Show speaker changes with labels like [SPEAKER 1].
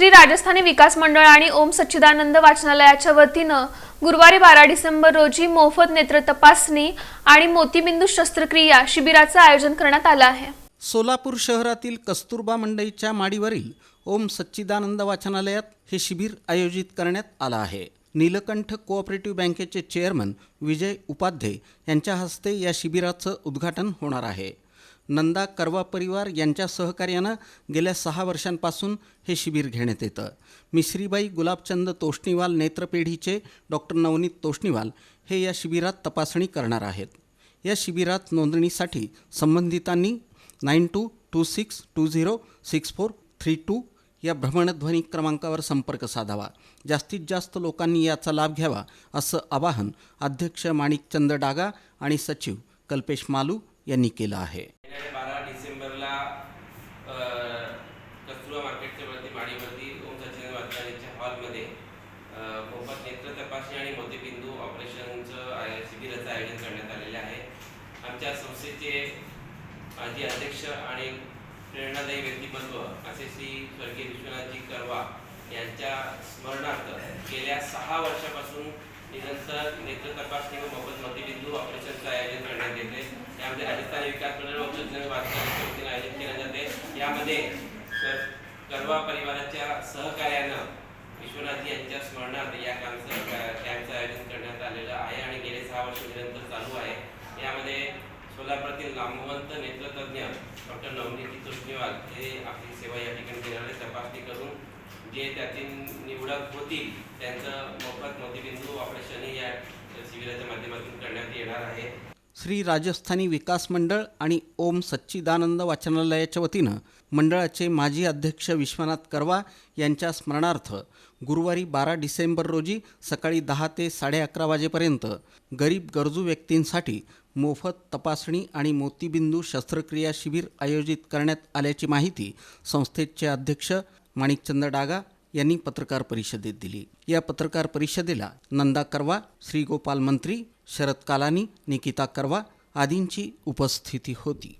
[SPEAKER 1] श्री राजस्थानी विकास मंडळ आणि ओम सच्चिदानंद वाचनालयाच्या वतीनं गुरुवारी बारा डिसेंबर रोजी मोफत नेत्र तपासणी आणि मोतीबिंदू शस्त्रक्रिया शिबिराचं आयोजन करण्यात आलं आहे.
[SPEAKER 2] सोलापूर शहरातील कस्तुरबा मंडईच्या माडीवरील ओम सच्चिदानंद वाचनालयात हे शिबिर आयोजित करण्यात आलं आहे. नीलकंठ कोऑपरेटिव्ह बँकेचे चेअरमन विजय उपाध्ये यांच्या हस्ते या शिबिराचं उद्घाटन होणार आहे. नंदा करवा परिवार यांच्या सहकार्यानं गेल्या सहा वर्षांपासून हे शिबिर घेण्यात येतं. मिश्रीबाई गुलाबचंद तोष्णीवाल नेत्रपेढीचे डॉक्टर नवनीत तोष्णीवाल हे या शिबिरात तपासणी करणार आहेत. या शिबिरात नोंदणीसाठी संबंधितांनी nine two two six two zero six four three two या भ्रमणध्वनी क्रमांकावर संपर्क साधावा. जास्तीत जास्त लोकांनी याचा लाभ घ्यावा असं आवाहन अध्यक्ष माणिकचंद डागा आणि सचिव कल्पेश मालू यांनी केलं आहे.
[SPEAKER 3] बारा डिसेंबरला कस्तुरा मार्केटच्या वरती माडीवरती ओम सचिन वाचनालयाच्या हॉलमध्ये मोफत नेत्र तपासणी आणि मोतीबिंदू ऑपरेशनचं आय- शिबिराचं आयोजन करण्यात आलेलं आहे. आमच्या संस्थेचे माजी अध्यक्ष आणि प्रेरणादायी व्यक्तिमत्व असे श्री स्वर्गीय विश्वनाथजी करवा यांच्या स्मरणार्थ गेल्या सहा वर्षापासून निरंतर नेत्र तपासणी व मोफत मोतीबिंदू ऑपरेशनचं आयोजन करण्यात येत यामध्ये राजस्थान विकास मंडळ व उपसचिव आयोजित केले जाते यामध्ये कर- करवा परिवाराच्या सहकार्यानं विश्वनाथजी यांच्या स्मरणार्थ या कॅम्पचं कॅम्पचं आयोजन करण्यात आलेलं आहे आणि गेले सहा वर्ष निरंतर चालू आहे. यामध्ये सोलापुरातील नामवंत नेत्रतज्ञ डॉक्टर नवनीती तोष्णीवाल हे आपली सेवा या ठिकाणी देणारे तपासणी करून जे त्यातील निवडक होतील त्यांचं मोफत मोतीबिंदू ऑपरेशनही या शिबिराच्या माध्यमातून करण्यात येणार आहे.
[SPEAKER 2] श्री राजस्थानी विकास मंडळ आणि ओम सच्चिदानंद वाचनालयाच्या वतीनं मंडळाचे माजी अध्यक्ष विश्वनाथ करवा यांच्या स्मरणार्थ गुरुवारी बारा डिसेंबर रोजी सकाळी दहा ते साडे अकरा वाजेपर्यंत गरीब गरजू व्यक्तींसाठी मोफत तपासणी आणि मोतीबिंदू शस्त्रक्रिया शिबिर आयोजित करण्यात आल्याची माहिती संस्थेचे अध्यक्ष माणिकचंद डागा यांनी पत्रकार परिषदेत दिली. या पत्रकार परिषदेला नंदा करवा श्रीगोपाल मंत्री शरद कालानी निकिता करवा आदींची उपस्थिती होती.